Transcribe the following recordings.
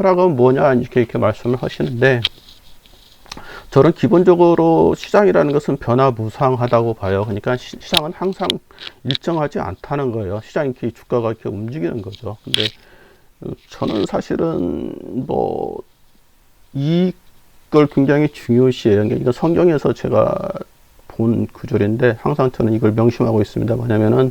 철학은 뭐냐 이렇게 이렇게 말씀을 하시는데 저는 기본적으로 시장이라는 것은 변화무상하다고 봐요. 그러니까 시, 장은 항상 일정하지 않다는 거예요. 시장이 이렇게 주가가 이렇게 움직이는 거죠. 근데 어, 저는 사실은 뭐 이걸 굉장히 중요시해요. 그러니까 성경에서 제가 본 구절인데 항상 저는 이걸 명심하고 있습니다. 뭐냐면은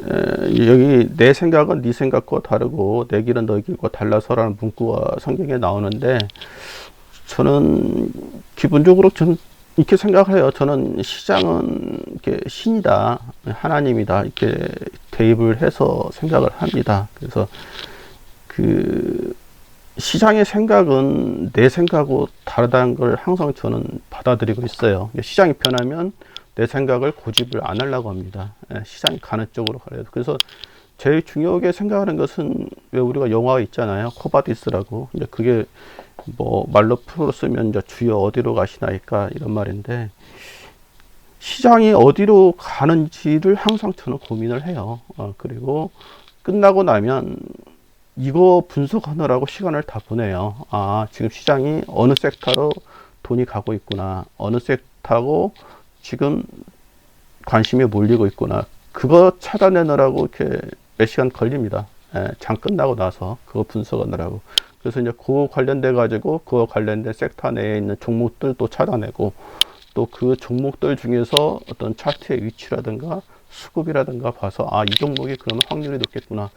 에, 여기 내 생각은 네 생각과 다르고 내 길은 너의 길과 달라서라는 문구가 성경에 나오는데 저는 기본적으로 저는 이렇게 생각해요. 저는 시장은 이렇게 신이다, 하나님이다 이렇게 대입을 해서 생각을 합니다. 그래서 그 시장의 생각은 내 생각하고 다르다는 걸 항상 저는 받아들이고 있어요. 시장이 변하면 내 생각을 고집을 안 하려고 합니다. 예, 시장이 가는 쪽으로 가려 그래서 제일 중요하게 생각하는 것은 왜 우리가 영화 있잖아요. 코바디스라고. 이제 그게 뭐 말로 풀어 쓰면 이제 주여 어디로 가시나이까 이런 말인데 시장이 어디로 가는지를 항상 저는 고민을 해요. 어, 그리고 끝나고 나면 이거 분석하느라고 시간을 다 보내요. 아, 지금 시장이 어느 섹터로 돈이 가고 있구나. 어느 섹터고 지금 관심이 몰리고 있구나. 그거 찾아내느라고 이렇게 몇 시간 걸립니다. 예, 장 끝나고 나서 그거 분석하느라고. 그래서 이제 그거 관련돼 가지고 그거 관련된 섹터 내에 있는 종목들도 찾아내고 또 그 종목들 중에서 어떤 차트의 위치라든가 수급이라든가 봐서 아 이 종목이 그러면 확률이 높겠구나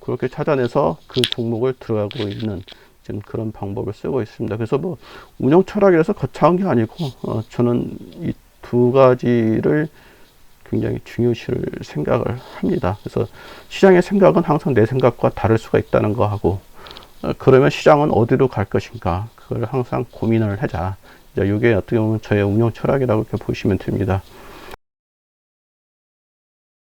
그렇게 찾아내서 그 종목을 들어가고 있는 지금 그런 방법을 쓰고 있습니다. 그래서 뭐 운영 철학이라서 거창한 게 아니고 어, 저는 이 두 가지를 굉장히 중요시를 생각을 합니다. 그래서 시장의 생각은 항상 내 생각과 다를 수가 있다는 거 하고 어, 그러면 시장은 어디로 갈 것인가 그걸 항상 고민을 하자. 이제 이게 어떻게 보면 저의 운영 철학이라고 이렇게 보시면 됩니다.